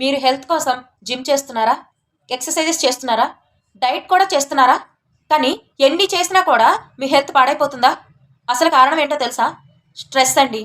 మీరు హెల్త్ కోసం జిమ్ చేస్తున్నారా? ఎక్సర్సైజెస్ చేస్తున్నారా? డైట్ కూడా చేస్తున్నారా? కానీ ఎన్ని చేసినా కూడా మీ హెల్త్ పాడైపోతుందా? అసలు కారణం ఏంటో తెలుసా? స్ట్రెస్ అండి.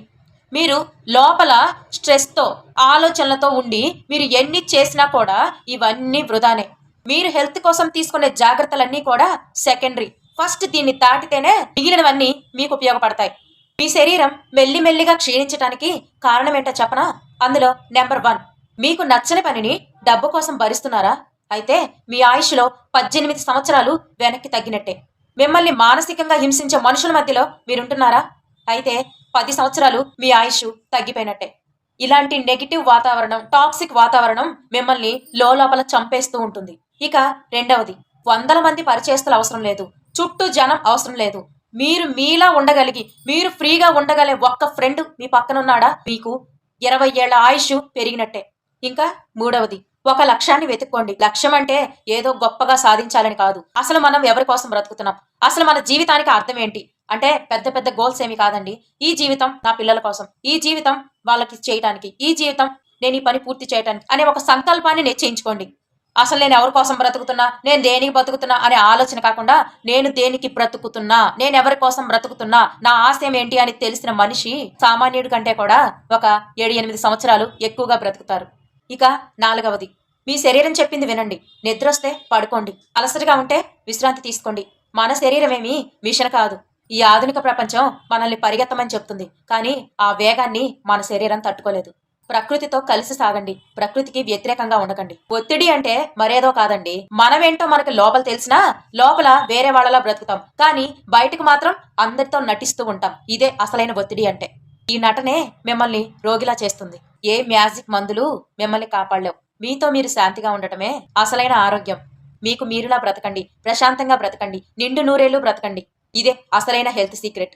మీరు లోపల స్ట్రెస్తో ఆలోచనలతో ఉండి మీరు ఎన్ని చేసినా కూడా ఇవన్నీ వృధానే. మీరు హెల్త్ కోసం తీసుకునే జాగ్రత్తలన్నీ కూడా సెకండరీ. ఫస్ట్ దీన్ని దాటితేనే మిగిలినవన్నీ మీకు ఉపయోగపడతాయి. మీ శరీరం మెల్లిమెల్లిగా క్షీణించడానికి కారణం ఏంటో చెప్పనా? అందులో నెంబర్ వన్. మీకు నచ్చని పనిని డబ్బు కోసం భరిస్తున్నారా? అయితే మీ ఆయుష్లో పద్దెనిమిది సంవత్సరాలు వెనక్కి తగ్గినట్టే. మిమ్మల్ని మానసికంగా హింసించే మనుషుల మధ్యలో మీరుంటున్నారా? అయితే పది సంవత్సరాలు మీ ఆయుష్ తగ్గిపోయినట్టే. ఇలాంటి నెగిటివ్ వాతావరణం టాక్సిక్ వాతావరణం మిమ్మల్ని లోపల చంపేస్తూ ఉంటుంది. ఇక రెండవది వందల మంది పరిచయస్తులు అవసరం లేదు. చుట్టూ జనం అవసరం లేదు. మీరు మీలా ఉండగలిగి మీరు ఫ్రీగా ఉండగలే ఒక్క ఫ్రెండ్ మీ పక్కన ఉన్నాడా మీకు ఇరవై ఏళ్ళ ఆయుష్ పెరిగినట్టే. ఇంకా మూడవది ఒక లక్ష్యాన్ని వెతుక్కోండి. లక్ష్యం అంటే ఏదో గొప్పగా సాధించాలని కాదు. అసలు మనం ఎవరి కోసం బ్రతుకుతున్నాం? అసలు మన జీవితానికి అర్థం ఏంటి? అంటే పెద్ద పెద్ద గోల్స్ ఏమి కాదండి. ఈ జీవితం నా పిల్లల కోసం ఈ జీవితం వాళ్ళకి చేయటానికి ఈ జీవితం నేను ఈ పని పూర్తి చేయటానికి అనే ఒక సంకల్పాన్ని నిశ్చయించుకోండి అసలు నేను ఎవరి కోసం బ్రతుకుతున్నా? నేను దేనికి బ్రతుకుతున్నా? అనే ఆలోచన కాకుండా నేను దేనికి బ్రతుకుతున్నా? నేను ఎవరి కోసం బ్రతుకుతున్నా? నా ఆశయం ఏంటి అని తెలిసిన మనిషి సామాన్యుడి కంటే కూడా ఒక ఏడు ఎనిమిది సంవత్సరాలు ఎక్కువగా బ్రతుకుతారు. ఇక నాలుగవది. మీ శరీరం చెప్పింది వినండి. నిద్రొస్తే పడుకోండి. అలసటగా ఉంటే విశ్రాంతి తీసుకోండి. మన శరీరమేమీ మిషన్ కాదు. ఈ ఆధునిక ప్రపంచం మనల్ని పరిగెత్తమని చెప్తుంది. కానీ ఆ వేగాన్ని మన శరీరం తట్టుకోలేదు. ప్రకృతితో కలిసి సాగండి. ప్రకృతికి వ్యతిరేకంగా ఉండకండి. ఒత్తిడి అంటే మరేదో కాదండి. మనమేంటో మనకి లోపల తెలిసినా లోపల వేరే వాళ్ళలా బ్రతుకుతాం. కానీ బయటకు మాత్రం అందరితో నటిస్తూ ఉంటాం. ఇదే అసలైన ఒత్తిడి అంటే. ఈ నటనే మిమ్మల్ని రోగిలా చేస్తుంది. ఏ మ్యాజిక్ మందులు మిమ్మల్ని కాపాడలేవు. మీతో మీరు శాంతిగా ఉండటమే అసలైన ఆరోగ్యం. మీకు మీరులా బ్రతకండి. ప్రశాంతంగా బ్రతకండి. నిండు నూరేళ్ళు బ్రతకండి. ఇదే అసలైన హెల్త్ సీక్రెట్.